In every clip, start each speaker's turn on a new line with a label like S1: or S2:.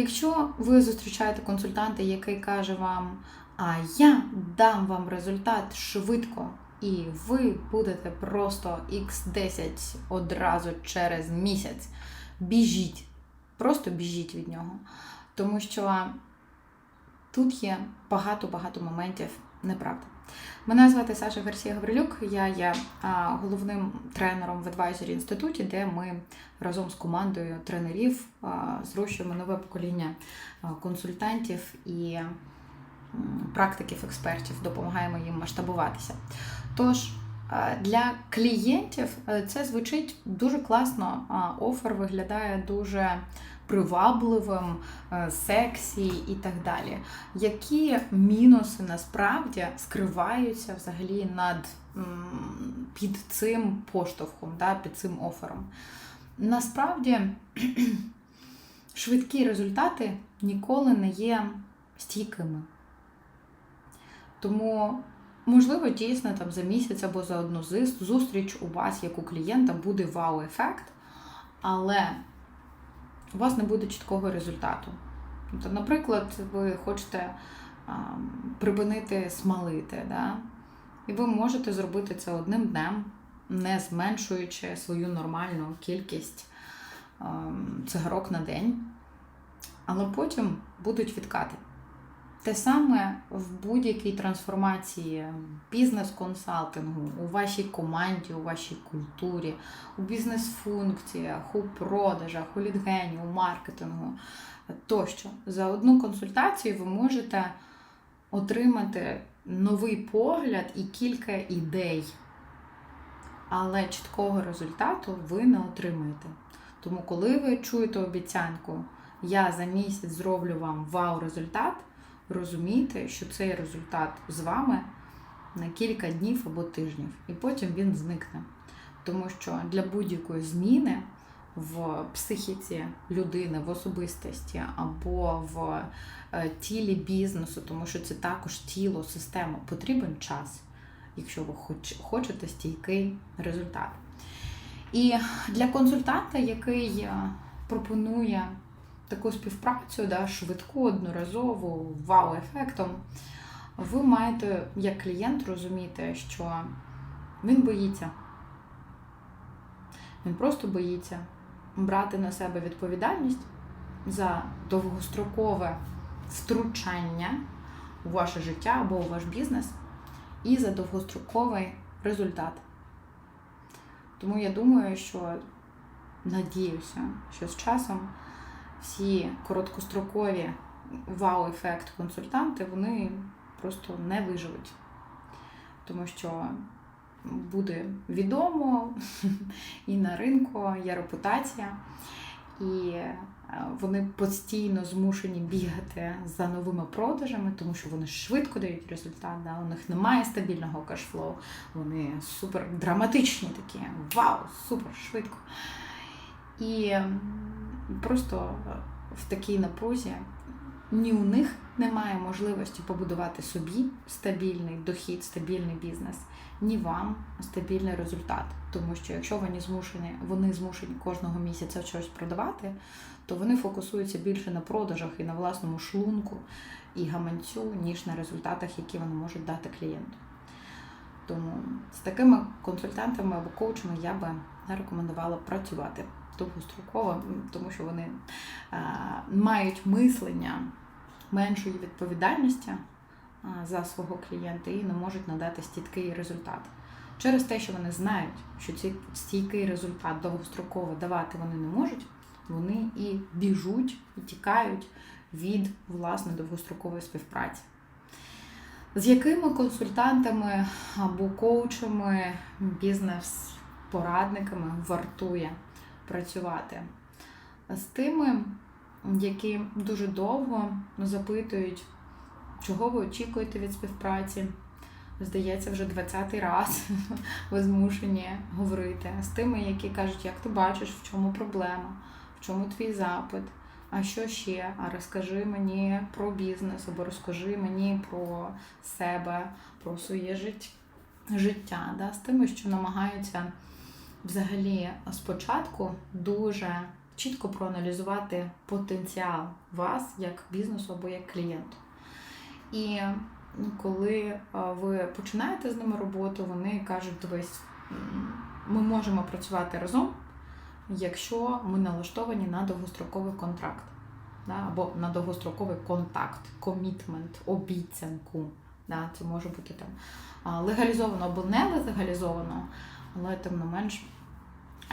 S1: Якщо ви зустрічаєте консультанта, який каже вам, а я дам вам результат швидко, і ви будете просто x10 одразу через місяць, біжіть, просто біжіть від нього. Тому що тут є багато-багато моментів неправди. Мене звати Саша Гарсія Гаврилюк, я є головним тренером в адвайзері інституті, де ми разом з командою тренерів зрощуємо нове покоління консультантів і практиків, експертів, допомагаємо їм масштабуватися. Тож, для клієнтів е, це звучить дуже класно, офер виглядає дуже привабливим, е, сексі і так далі. Які мінуси насправді скриваються взагалі над під цим поштовхом, да, під цим офером? Насправді швидкі результати ніколи не є стійкими. Тому, можливо, дійсно там за місяць або за одну зустріч у вас, як у клієнта, буде вау-ефект, але у вас не буде чіткого результату. Тобто, наприклад, ви хочете а, припинити смалити, да? і ви можете зробити це одним днем, не зменшуючи свою нормальну кількість а, цигарок на день, але потім будуть відкати. Те саме в будь-якій трансформації бізнес-консалтингу, у вашій команді, у вашій культурі, у бізнес-функціях, у продажах, у лідгені, у маркетингу тощо. За одну консультацію ви можете отримати новий погляд і кілька ідей, але чіткого результату ви не отримаєте. Тому, коли ви чуєте обіцянку, я за місяць зроблю вам вау-результат, розумійте, що цей результат з вами на кілька днів або тижнів, і потім він зникне. Тому що для будь-якої зміни в психіці людини, в особистості або в е, тілі бізнесу, тому що це також тіло, система, потрібен час, якщо ви хоч- хочете стійкий результат. І для консультанта, який е, пропонує таку співпрацю, да, швидку, одноразову, вау-ефектом, ви маєте як клієнт розуміти, що він боїться. Він просто боїться брати на себе відповідальність за довгострокове втручання у ваше життя або у ваш бізнес і за довгостроковий результат. Тому я думаю, що надіюся, що з часом всі короткострокові вау-ефект консультанти вони просто не виживуть. Тому що буде відомо і на ринку є репутація, і е, вони постійно змушені бігати за новими продажами, тому що вони швидко дають результат. Да? У них немає стабільного кашфлоу, вони супер драматичні такі. Вау, супер швидко. І просто в такій напрузі ні у них немає можливості побудувати собі стабільний дохід, стабільний бізнес, ні вам стабільний результат. Тому що якщо вони змушені, вони змушені кожного місяця щось продавати, то вони фокусуються більше на продажах і на власному шлунку і гаманцю, ніж на результатах, які вони можуть дати клієнту. Тому з такими консультантами або коучами я би не рекомендувала працювати довгостроково, тому що вони е, мають мислення меншої відповідальності а, за свого клієнта і не можуть надати стійкий результат. Через те, що вони знають, що цей стійкий результат довгостроково давати вони не можуть, вони і біжуть, і тікають від власне довгострокової співпраці. З якими консультантами або коучами, бізнес-порадниками вартує працювати? З тими, які дуже довго запитують, чого ви очікуєте від співпраці. Здається, вже 20-й раз ви змушені говорити з тими, які кажуть, як ти бачиш, в чому проблема, в чому твій запит, а що ще? А розкажи мені про бізнес, або розкажи мені про себе, про своє життя. Да? З тими, що намагаються взагалі спочатку дуже чітко проаналізувати потенціал вас як бізнесу або як клієнту. І коли ви починаєте з ними роботу, вони кажуть, дивись, ми можемо працювати разом, якщо ми налаштовані на довгостроковий контракт. Да, або на довгостроковий контакт, комітмент, обіцянку. Да, це може бути там легалізовано або не легалізовано, але тим не менш,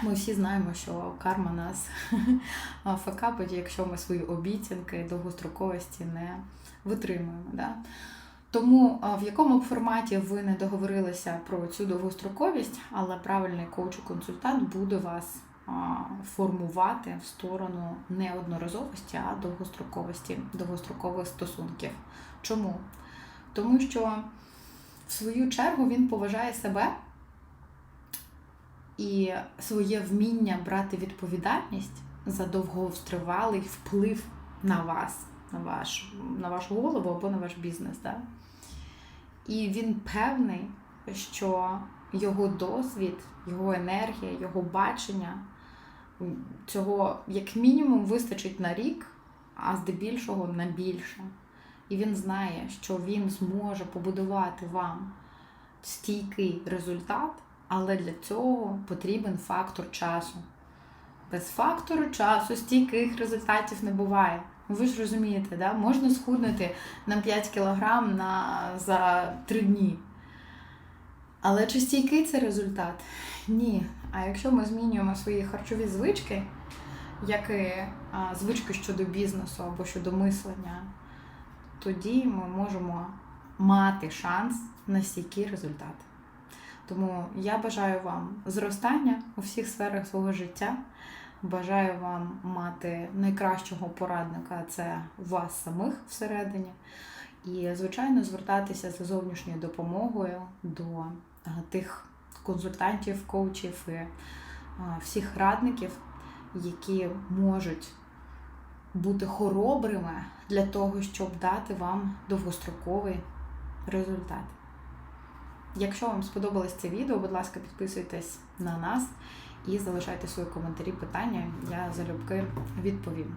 S1: ми всі знаємо, що карма нас факапить, якщо ми свої обіцянки довгостроковості не витримуємо. Да? Тому в якому б форматі ви не договорилися про цю довгостроковість, але правильний коуч-консультант буде вас формувати в сторону не одноразовості, а довгостроковості, довгострокових стосунків. Чому? Тому що в свою чергу він поважає себе і своє вміння брати відповідальність за довгостривалий вплив на вас, на, ваш, на вашу голову або на ваш бізнес. Да? І він певний, що його досвід, його енергія, його бачення цього як мінімум вистачить на рік, а здебільшого на більше. І він знає, що він зможе побудувати вам стійкий результат, але для цього потрібен фактор часу. Без фактору часу стійких результатів не буває. Ви ж розумієте, да? можна схуднути на 5 кг на, за 3 дні. Але чи стійкий це результат? Ні. А якщо ми змінюємо свої харчові звички, як і а, звички щодо бізнесу або щодо мислення, тоді ми можемо мати шанс на стійкий результат. Тому я бажаю вам зростання у всіх сферах свого життя. Бажаю вам мати найкращого порадника це вас самих всередині. І, звичайно, звертатися за зовнішньою допомогою до тих консультантів, коучів і всіх радників, які можуть бути хоробрими для того, щоб дати вам довгостроковий результат. Якщо вам сподобалось це відео, будь ласка, підписуйтесь на нас і залишайте свої коментарі, питання. Я залюбки відповім.